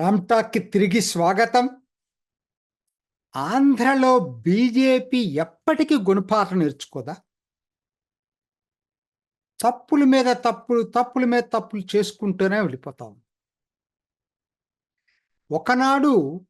రామ్టాక్కి తిరిగి స్వాగతం. ఆంధ్రలో బీజేపీ ఎప్పటికీ గుణపాఠం నేర్చుకోదా? తప్పుల మీద తప్పులు తప్పుల మీద తప్పులు చేసుకుంటూనే వెళ్ళిపోతాం. ఒకనాడు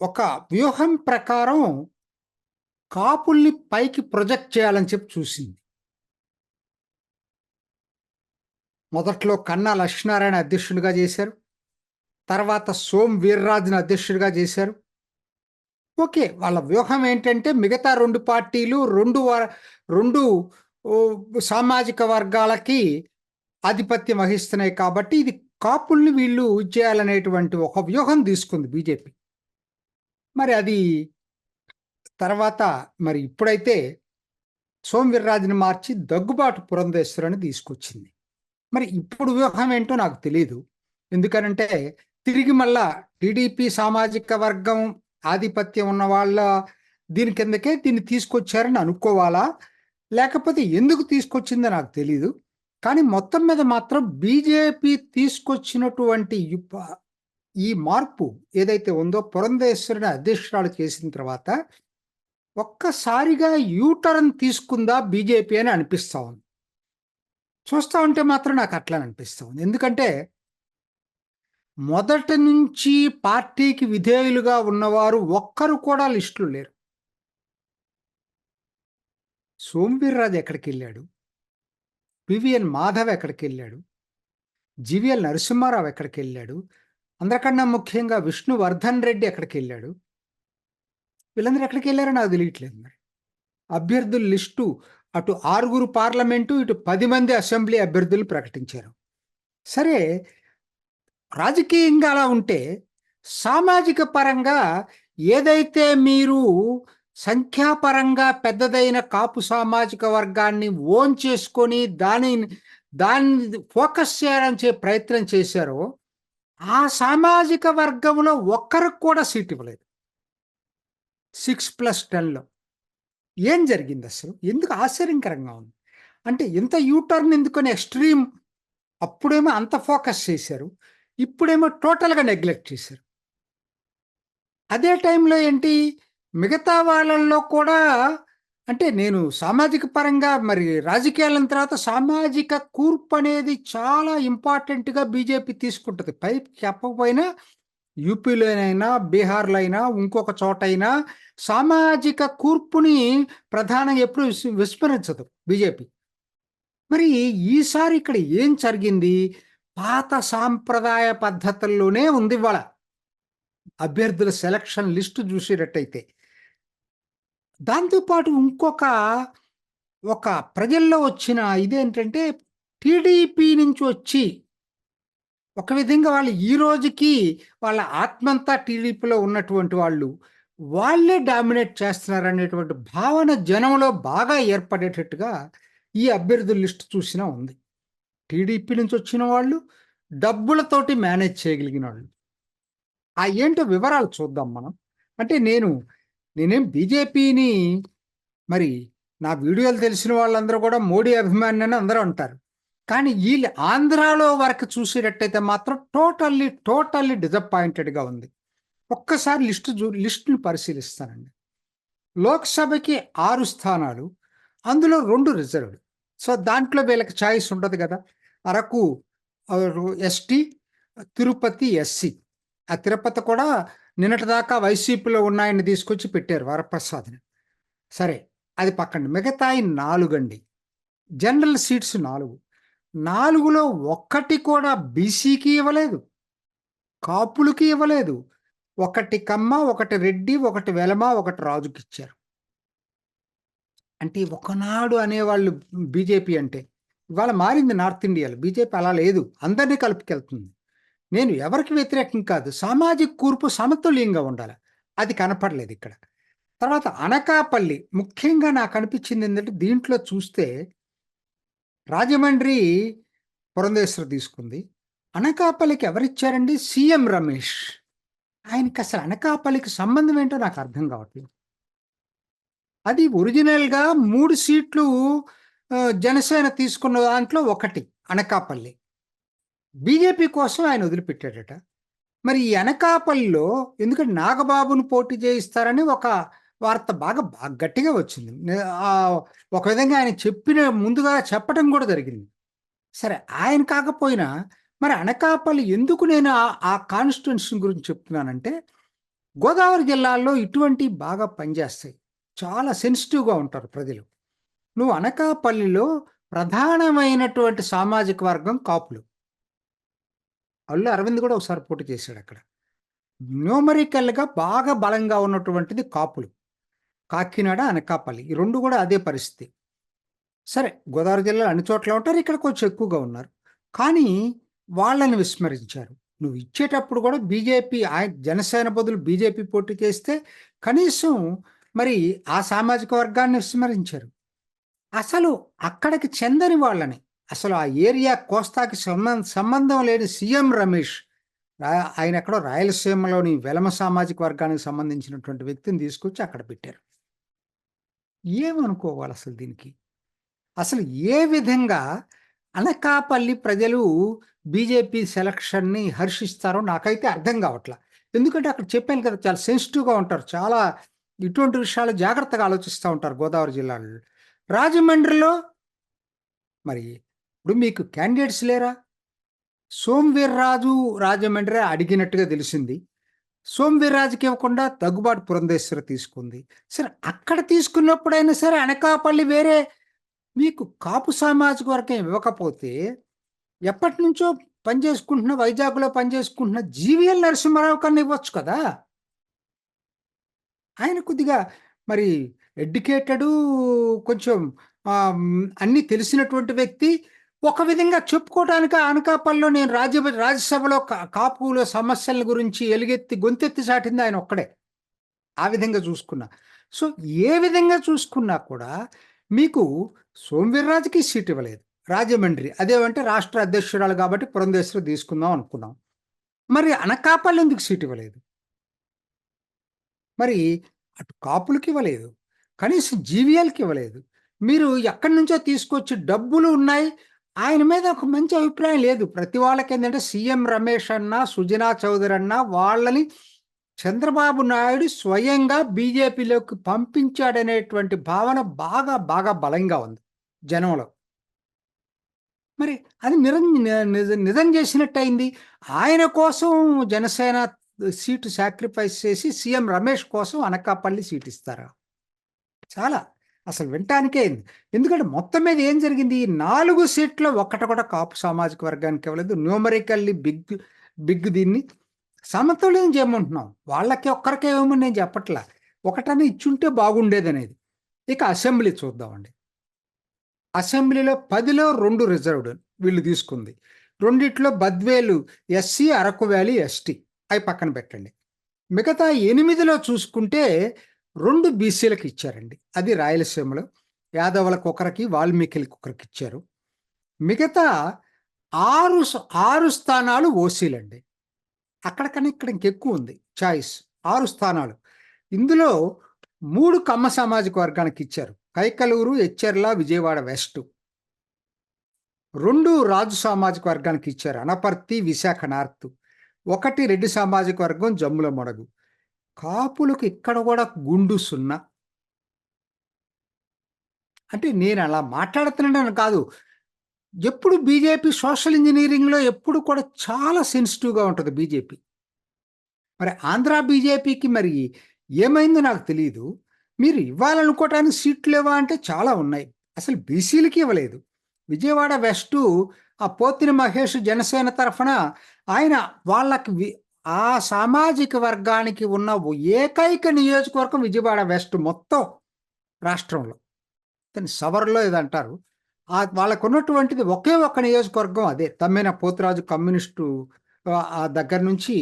ఒక వ్యూహం ప్రకారం కాపుల్ని పైకి ప్రొజెక్ట్ చేయాలని చెప్పి చూసింది. మొదట్లో కన్నా లక్ష్మీనారాయణ అధ్యక్షుడిగా చేశారు. తర్వాత సోమ్ వీర్రాజుని అధ్యక్షుడిగా చేశారు. ఓకే వాళ్ళ వ్యూహం ఏంటంటే మిగతా రెండు పార్టీలు రెండు వ- రెండు సామాజిక వర్గాలకి ఆధిపత్యం వహిస్తున్నాయి కాబట్టి ఇది కాపుల్ని వీళ్ళు చేయాలనేటువంటి ఒక వ్యూహం తీసుకుంది బీజేపీ. మరి అది తర్వాత మరి ఇప్పుడైతే సోమ్ వీర్రాజుని మార్చి దగ్గుబాటు పురంధేశ్వరుని తీసుకొచ్చింది. మరి ఇప్పుడు వ్యూహం ఏంటో నాకు తెలియదు ఎందుకనంటే తిరిగి మళ్ళా టీడీపీ సామాజిక వర్గం ఆధిపత్యం ఉన్న వాళ్ళ దీని కిందకే దీన్ని తీసుకొచ్చారని అనుకోవాలా? లేకపోతే ఎందుకు తీసుకొచ్చిందో నాకు తెలియదు కానీ మొత్తం మీద మాత్రం బీజేపీ తీసుకొచ్చినటువంటి ఈ ఈ మార్పు ఏదైతే ఉందో పురంధేశ్వరుని అధ్యక్షురాలు చేసిన తర్వాత ఒక్కసారిగా యూటర్న్ తీసుకుందా బీజేపీ అని అనిపిస్తా ఉంది. చూస్తూ ఉంటే మాత్రం నాకు అట్లా అనిపిస్తుంది. ఎందుకంటే మొదటి నుంచి పార్టీకి విధేయులుగా ఉన్నవారు ఒక్కరు కూడా లిస్టులు లేరు. సోంవీర్రాజు ఎక్కడికి వెళ్ళాడు పివిఎన్ మాధవ్ ఎక్కడికి వెళ్ళాడు జివిఎల్ నరసింహారావు ఎక్కడికి వెళ్ళాడు అందరికన్నా ముఖ్యంగా విష్ణువర్ధన్ రెడ్డి ఎక్కడికి వెళ్ళాడు వీళ్ళందరూ ఎక్కడికి వెళ్ళారో నాకు తెలియట్లేదు మరి. అభ్యర్థుల లిస్టు అటు ఆరుగురు పార్లమెంటు ఇటు పది మంది అసెంబ్లీ అభ్యర్థులు ప్రకటించారు. సరే రాజకీయంగా అలా ఉంటే సామాజిక పరంగా ఏదైతే మీరు సంఖ్యాపరంగా పెద్దదైన కాపు సామాజిక వర్గాన్ని ఓన్ చేసుకొని దాని దాన్ని ఫోకస్ చేయాలని ప్రయత్నం చేశారో ఆ సామాజిక వర్గంలో ఒక్కరికి కూడా సీట్ ఇవ్వలేదు. సిక్స్ ప్లస్ టెన్లో. ఏం జరిగింది అసలు? ఎందుకు ఆశ్చర్యకరంగా ఉంది? అంటే ఇంత యూటర్న్ ఎందుకని ఎక్స్ట్రీమ్ అప్పుడేమో అంత ఫోకస్ చేశారు ఇప్పుడేమో టోటల్గా నెగ్లెక్ట్ చేశారు. అదే టైంలో ఏంటి? మిగతా వాళ్ళల్లో కూడా అంటే నేను సామాజిక పరంగా మరి రాజకీయాల తర్వాత సామాజిక కూర్పు అనేది చాలా ఇంపార్టెంట్గా బీజేపీ తీసుకుంటుంది. పై చెప్పకపోయినా యూపీలోనైనా బీహార్లో అయినా ఇంకొక చోటైనా సామాజిక కూర్పుని ప్రధానంగా ఎప్పుడు విస్- విస్మరించదు బీజేపీ. మరి ఈసారి ఇక్కడ ఏం జరిగింది? పాత సాంప్రదాయ పద్ధతుల్లోనే ఉంది ఇవాళ. అభ్యర్థుల సెలక్షన్ లిస్టు చూసేటట్టయితే. దాంతోపాటు ఇంకొక ఒక ప్రజల్లో వచ్చిన ఇదేంటంటే టీడీపీ నుంచి వచ్చి ఒక విధంగా వాళ్ళు ఈ రోజుకి వాళ్ళ ఆత్మంతా టీడీపీలో ఉన్నటువంటి వాళ్ళు వాళ్ళే డామినేట్ చేస్తున్నారు అనేటువంటి భావన జనంలో బాగా ఏర్పడేటట్టుగా ఈ అభ్యర్థుల లిస్ట్ చూసినా ఉంది. టీడీపీ నుంచి వచ్చిన వాళ్ళు డబ్బులతోటి మేనేజ్ చేయగలిగిన వాళ్ళు. ఆ ఏంటో వివరాలు చూద్దాం మనం. అంటే నేను నేనేం బీజేపీని మరి నా వీడియోలు తెలిసిన వాళ్ళందరూ కూడా మోడీ అభిమాని అని అందరూ అంటారు. కానీ వీళ్ళు ఆంధ్రాలో వరకు చూసేటట్టయితే మాత్రం టోటల్లీ టోటల్లీ డిసప్పాయింటెడ్గా ఉంది. ఒక్కసారి లిస్టు చూ లిస్టును పరిశీలిస్తానండి. లోక్సభకి ఆరు స్థానాలు అందులో రెండు రిజర్వ్డ్. సో దాంట్లో వీళ్ళకి ఛాయిస్ ఉంటుంది కదా. Araku ST Tirupati SC. ఆ తిరుపతి కూడా నిన్నటిదాకా వైసీపీలో ఉన్నాయని తీసుకొచ్చి పెట్టారు వరప్రసాద్ని. సరే అది పక్కండి. మిగతాయి నాలుగండి. జనరల్ సీట్స్ నాలుగు. నాలుగులో ఒక్కటి కూడా బీసీకి ఇవ్వలేదు కాపులకి ఇవ్వలేదు. ఒకటి కమ్మ ఒకటి రెడ్డి ఒకటి వెలమ ఒకటి రాజుకి ఇచ్చారు. అంటే ఒకనాడు అనేవాళ్ళు బీజేపీ అంటే ఇవాళ మారింది నార్త్ ఇండియాలో. బీజేపీ అలా లేదు. అందరినీ కలుపుకెళ్తుంది. నేను ఎవరికి వ్యతిరేకం కాదు. సామాజిక కూర్పు సమతుల్యంగా ఉండాలి. అది కనపడలేదు ఇక్కడ. తర్వాత అనకాపల్లి ముఖ్యంగా నాకు అనిపించింది ఏంటంటే దీంట్లో చూస్తే రాజమండ్రి పురంధేశ్వర తీసుకుంది. అనకాపల్లికి ఎవరిచ్చారండి? సీఎం రమేష్. ఆయనకి అసలు అనకాపల్లికి సంబంధం ఏంటో నాకు అర్థం కావట్లేదు. అది ఒరిజినల్గా మూడు సీట్లు జనసేన తీసుకున్న దాంట్లో ఒకటి అనకాపల్లి. బీజేపీ కోసం ఆయన వదిలిపెట్టాడట. మరి ఈ అనకాపల్లిలో ఎందుకంటే నాగబాబును పోటీ చేయిస్తారని ఒక వార్త బాగా బాగా గట్టిగా వచ్చింది. ఒక విధంగా ఆయన చెప్పిన ముందుగా చెప్పడం కూడా జరిగింది. సరే ఆయన కాకపోయినా మరి అనకాపల్లి ఎందుకు నేను ఆ- ఆ కాన్స్టిట్యున్సీ గురించి చెప్తున్నానంటే గోదావరి జిల్లాల్లో ఇటువంటి బాగా పనిచేస్తాయి. చాలా సెన్సిటివ్గా ఉంటారు ప్రజలు. నువ్వు అనకాపల్లిలో ప్రధానమైనటువంటి సామాజిక వర్గం కాపులు. అల్లు అరవింద్ కూడా ఒకసారి పోటీ చేశాడు అక్కడ. న్యూమరికల్గా బాగా బలంగా ఉన్నటువంటిది కాపులు. కాకినాడ అనకాపల్లి ఈ రెండు కూడా అదే పరిస్థితి. సరే గోదావరి జిల్లాలో అన్ని చోట్ల ఉంటారు ఇక్కడ కొంచెం ఎక్కువగా ఉన్నారు. కానీ వాళ్ళని విస్మరించారు. నువ్వు ఇచ్చేటప్పుడు కూడా బీజేపీ ఆయన జనసేన బదులు బీజేపీ పోటీ చేస్తే కనీసం మరి ఆ సామాజిక వర్గాన్ని విస్మరించారు. అసలు అక్కడికి చెందని వాళ్ళని అసలు ఆ ఏరియా కోస్తాకి సంబంధ సంబంధం లేని సీఎం రమేష్ ఆయన ఎక్కడో రాయలసీమలోని వెలమ సామాజిక వర్గానికి సంబంధించినటువంటి వ్యక్తిని తీసుకొచ్చి అక్కడ పెట్టారు. ఏమనుకోవాలి అసలు దీనికి? అసలు ఏ విధంగా అనకాపల్లి ప్రజలు బీజేపీ సెలక్షన్ని హర్షిస్తారో నాకైతే అర్థం కావట్లా. ఎందుకంటే అక్కడ చెప్పాను కదా చాలా సెన్సిటివ్గా ఉంటారు చాలా ఇటువంటి విషయాలు జాగ్రత్తగా ఆలోచిస్తూ ఉంటారు గోదావరి జిల్లాలో. రాజమండ్రిలో మరి ఇప్పుడు మీకు క్యాండిడేట్స్ లేరా? సోమవీర్రాజు రాజమండ్రి అడిగినట్టుగా తెలిసింది. సోమవీర్రాజుకి ఇవ్వకుండా దగ్గుబాటు పురంధేశ్వరి తీసుకుంది. సరే అక్కడ తీసుకున్నప్పుడైనా సరే అనకాపల్లి వేరే మీకు కాపు సామాజిక వర్గం ఇవ్వకపోతే ఎప్పటి నుంచో పనిచేసుకుంటున్న వైజాగ్లో పనిచేసుకుంటున్న జీవీఎల్ నరసింహారావు కన్నా ఇవ్వచ్చు కదా? ఆయన కొద్దిగా మరి ఎడ్యుకేటెడు కొంచెం అన్నీ తెలిసినటువంటి వ్యక్తి. ఒక విధంగా చెప్పుకోవడానికి అనకాపల్లిలో నేను రాజ్య రాజ్యసభలో కా- కాపుల సమస్యల గురించి ఎలుగెత్తి గొంతెత్తి చాటింది ఆయన ఒక్కడే. ఆ విధంగా చూసుకున్నా. సో ఏ విధంగా చూసుకున్నా కూడా మీకు సోమవీర్రాజుకి సీట్ ఇవ్వలేదు. రాజమండ్రి. అదేమంటే రాష్ట్ర అధ్యక్షురాలు కాబట్టి పురంధేశ్వరి తీసుకుందాం అనుకున్నాం. మరి అనకాపల్లి ఎందుకు సీట్ ఇవ్వలేదు? మరి అటు కాపులకి ఇవ్వలేదు. కనీసం జీవీఎల్కి ఇవ్వలేదు. మీరు ఎక్కడి నుంచో తీసుకొచ్చి డబ్బులు ఉన్నాయి. ఆయన మీద ఒక మంచి అభిప్రాయం లేదు. ప్రతి వాళ్ళకి ఏంటంటే సీఎం రమేష్ అన్న సుజనా చౌదరి అన్న వాళ్ళని చంద్రబాబు నాయుడు స్వయంగా బీజేపీలోకి పంపించాడనేటువంటి భావన బాగా బాగా బలంగా ఉంది జనంలో. మరి అది నిరం నిజం చేసినట్టయింది. ఆయన కోసం జనసేన సీటు సాక్రిఫైస్ చేసి సీఎం రమేష్ కోసం అనకాపల్లి సీట్ ఇస్తారా? చాలా. అసలు వినటానికే అయింది. ఎందుకంటే మొత్తం మీద ఏం జరిగింది? ఈ నాలుగు సీట్లు ఒక్కట కూడా కాపు సామాజిక వర్గానికి ఇవ్వలేదు. న్యూమరికల్లీ బిగ్ బిగ్ దీన్ని సమతుల్యం చేయమంటున్నాం. వాళ్ళకి ఒక్కరికే ఏమని నేను చెప్పట్లా. ఒకటనే ఇచ్చుంటే బాగుండేది అనేది ఇక అసెంబ్లీ చూద్దామండి. అసెంబ్లీలో పదిలో రెండు రిజర్వ్డ్ వీళ్ళు తీసుకుంది. రెండిట్లో Badvel SC Araku valley ST అవి పక్కన పెట్టండి. మిగతా ఎనిమిదిలో చూసుకుంటే రెండు బీసీలకు ఇచ్చారండి. అది రాయలసీమలో యాదవులకు ఒకరికి వాల్మీకి ఒకరికి ఇచ్చారు. మిగతా ఆరు ఆరు స్థానాలు ఓసీలండి అక్కడికన్నా ఇక్కడ ఇంకెక్కువ ఉంది. చాయిస్ ఆరు స్థానాలు. ఇందులో మూడు కమ్మ సామాజిక వర్గానికి ఇచ్చారు. కైకలూరు ఎచ్చెర్ల విజయవాడ వెస్ట్. రెండు రాజు సామాజిక వర్గానికి ఇచ్చారు. అనపర్తి విశాఖ నార్త్. ఒకటి రెడ్డి సామాజిక వర్గం జమ్ముల మొడగు. కాపులకు ఇక్కడ కూడా గుండు సున్నా. అంటే నేను అలా మాట్లాడుతున్నాను కాదు. ఎప్పుడు బీజేపీ సోషల్ ఇంజనీరింగ్లో ఎప్పుడు కూడా చాలా సెన్సిటివ్గా ఉంటుంది బీజేపీ. మరి ఆంధ్ర బీజేపీకి మరి ఏమైందో నాకు తెలియదు మీరు ఇవ్వాలనుకోవటానికి సీట్లు లేవా అంటే చాలా ఉన్నాయి. అసలు బీసీలకి ఇవ్వలేదు. విజయవాడ వెస్టు ఆ పోతిని మహేష్ జనసేన తరఫున ఆయన వాళ్ళకి ఆ సామాజిక వర్గానికి ఉన్న ఏకైక నియోజకవర్గం విజయవాడ వెస్ట్ మొత్తం రాష్ట్రంలో. దాన్ని సవర్లో ఏదంటారు ఆ వాళ్ళకు ఉన్నటువంటిది ఒకే ఒక్క నియోజకవర్గం అదే. తమ్మిన పోతురాజు కమ్యూనిస్టు ఆ, ఆ దగ్గర నుంచి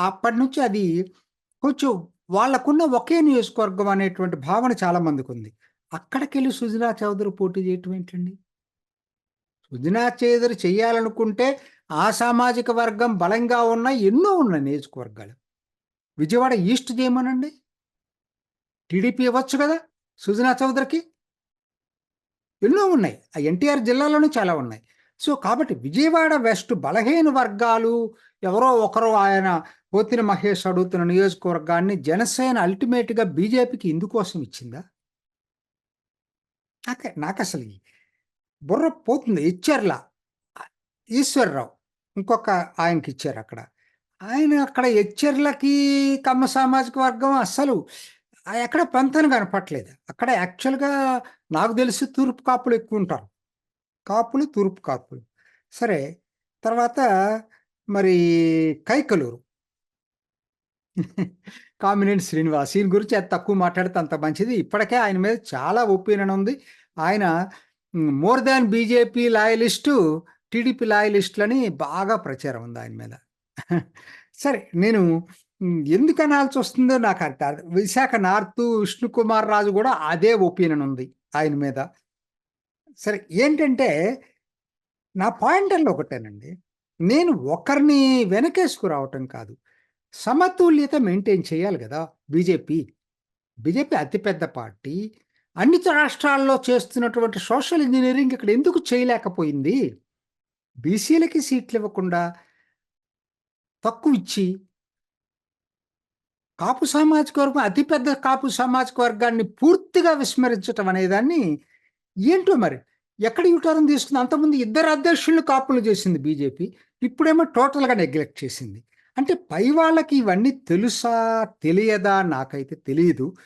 అప్పటి నుంచి అది కొంచెం వాళ్ళకున్న ఒకే నియోజకవర్గం అనేటువంటి భావన చాలా మందికి ఉంది. అక్కడికి వెళ్ళి సుజనా చౌదరి పోటీ చేయటం ఏంటండి? సుజనా చౌదరి చేయాలనుకుంటే ఆ సామాజిక వర్గం బలంగా ఉన్న ఎన్నో ఉన్నాయి నియోజకవర్గాలు. విజయవాడ ఈస్ట్ చేయమనండి టీడీపీ ఇవ్వచ్చు కదా సుజనా చౌదరికి? ఎన్నో ఉన్నాయి. ఆ ఎన్టీఆర్ జిల్లాలోనే చాలా ఉన్నాయి. సో కాబట్టి విజయవాడ వెస్ట్ బలహీన వర్గాలు ఎవరో ఒకరు ఆయన పోతిన మహేష్ అడుగుతున్న నియోజకవర్గాన్ని జనసేన అల్టిమేట్గా బీజేపీకి ఇందుకోసం ఇచ్చిందా? నాకు నాకు అసలు బుర్ర పోతుంది. ఇచ్చారులా ఈశ్వర్రావు ఇంకొక ఆయనకి ఇచ్చారు అక్కడ. ఆయన అక్కడ హెచ్చర్లకి కమ్మ సామాజిక వర్గం అస్సలు ఎక్కడ పంతను కనపట్లేదు అక్కడ యాక్చువల్గా నాకు తెలిసి తూర్పు కాపులు ఎక్కువ ఉంటారు కాపులు తూర్పు కాపులు. సరే తర్వాత మరి కైకలూరు. కామినేని శ్రీనివాస్ ఈయన గురించి అది తక్కువ మాట్లాడితే అంత మంచిది. ఇప్పటికే ఆయన మీద చాలా ఒపీనియన్ ఉంది ఆయన more than BJP loyalist TDP లాయలిస్టులని బాగా ప్రచారం ఉంది ఆయన మీద. సరే నేను ఎందుకు అనాల్సి వస్తుందో నాకు అర్థం విశాఖ నార్త్ విష్ణుకుమార్ రాజు కూడా అదే ఒపీనియన్ ఉంది ఆయన మీద. సరే ఏంటంటే నా పాయింటర్లో ఒకటేనండి. నేను ఒకరిని వెనకేసుకురావటం కాదు. సమతుల్యత మెయింటైన్ చేయాలి కదా బీజేపీ. బీజేపీ అతిపెద్ద పార్టీ. అన్ని రాష్ట్రాల్లో చేస్తున్నటువంటి సోషల్ ఇంజనీరింగ్ ఇక్కడ ఎందుకు చేయలేకపోయింది? బీసీలకి సీట్లు ఇవ్వకుండా తక్కువ ఇచ్చి కాపు సామాజిక వర్గం అతిపెద్ద కాపు సామాజిక వర్గాన్ని పూర్తిగా విస్మరించటం అనేదాన్ని ఏంటో మరి? ఎక్కడ యూటర్న్ తీసుకుంది? అంతకుముందు ఇద్దరు అధ్యక్షులను కాపులు చేసింది బీజేపీ ఇప్పుడేమో టోటల్గా నెగ్లెక్ట్ చేసింది. అంటే పై వాళ్ళకి ఇవన్నీ తెలుసా తెలియదా? నాకైతే తెలియదు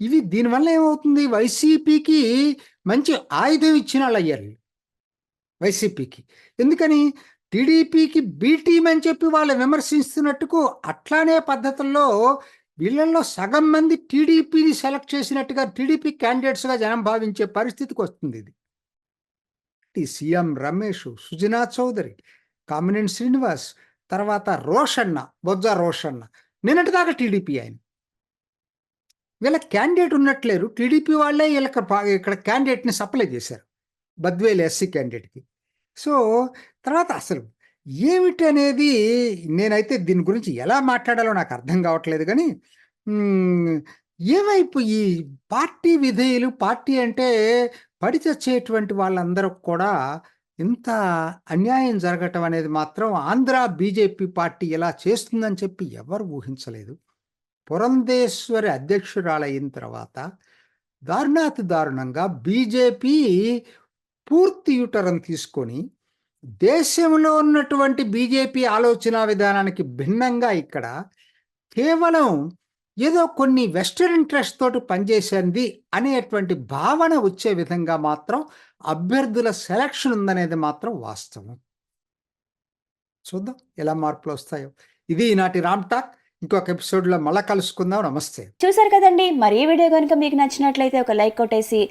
ఇవి దీనివల్ల ఏమవుతుంది? వైసీపీకి మంచి ఆయుధం ఇచ్చిన వాళ్ళు. అయ్యారు వైసీపీకి. ఎందుకని? టీడీపీకి బి టీం అని చెప్పి వాళ్ళు విమర్శిస్తున్నట్టుకు అట్లానే పద్ధతుల్లో వీళ్ళల్లో సగం మంది టీడీపీని సెలెక్ట్ చేసినట్టుగా టీడీపీ క్యాండిడేట్స్గా జనం భావించే పరిస్థితికి వస్తుంది ఇది. ఈ సీఎం రమేష్ సుజనా చౌదరి కామినేని శ్రీనివాస్ తర్వాత రోషన్న బొజ్జ రోషన్న నిన్నటిదాకా టీడీపీ ఆయన. వీళ్ళ క్యాండిడేట్ ఉన్నట్లేరు. టీడీపీ వాళ్ళే వీళ్ళకి ఇక్కడ క్యాండిడేట్ని సప్లై చేశారు. బద్వేలు ఎస్సీ క్యాండిడేట్కి సో తర్వాత అసలు ఏమిటి అనేది నేనైతే దీని గురించి ఎలా మాట్లాడాలో నాకు అర్థం కావట్లేదు కానీ ఏవైపు ఈ పార్టీ విధేయులు పార్టీ అంటే పడి చచ్చేటువంటి వాళ్ళందరూ కూడా ఇంత అన్యాయం జరగటం అనేది మాత్రం ఆంధ్ర బీజేపీ పార్టీ ఇలా చేస్తుందని చెప్పి ఎవరు ఊహించలేదు. పురంధేశ్వరి అధ్యక్షురాలైన తర్వాత దారుణాతి దారుణంగా బీజేపీ పూర్తి యూటరం తీసుకొని దేశంలో ఉన్నటువంటి బీజేపీ ఆలోచన విధానానికి భిన్నంగా ఇక్కడ కేవలం ఏదో కొన్ని వెస్టర్న్ ఇంట్రెస్ట్ తోటి పనిచేసింది అనేటువంటి భావన వచ్చే విధంగా మాత్రం అభ్యర్థుల సెలక్షన్ ఉందనేది మాత్రం వాస్తవం. చూద్దాం ఎలా మార్పులు వస్తాయో. ఇది ఈనాటి రామ్ టాక్. ఇంకొక ఎపిసోడ్లో మళ్ళా కలుసుకుందాం. నమస్తే. చూసారు కదండి. మరి ఈ వీడియో కనుక మీకు నచ్చినట్లయితే ఒక లైక్ కొట్టేసి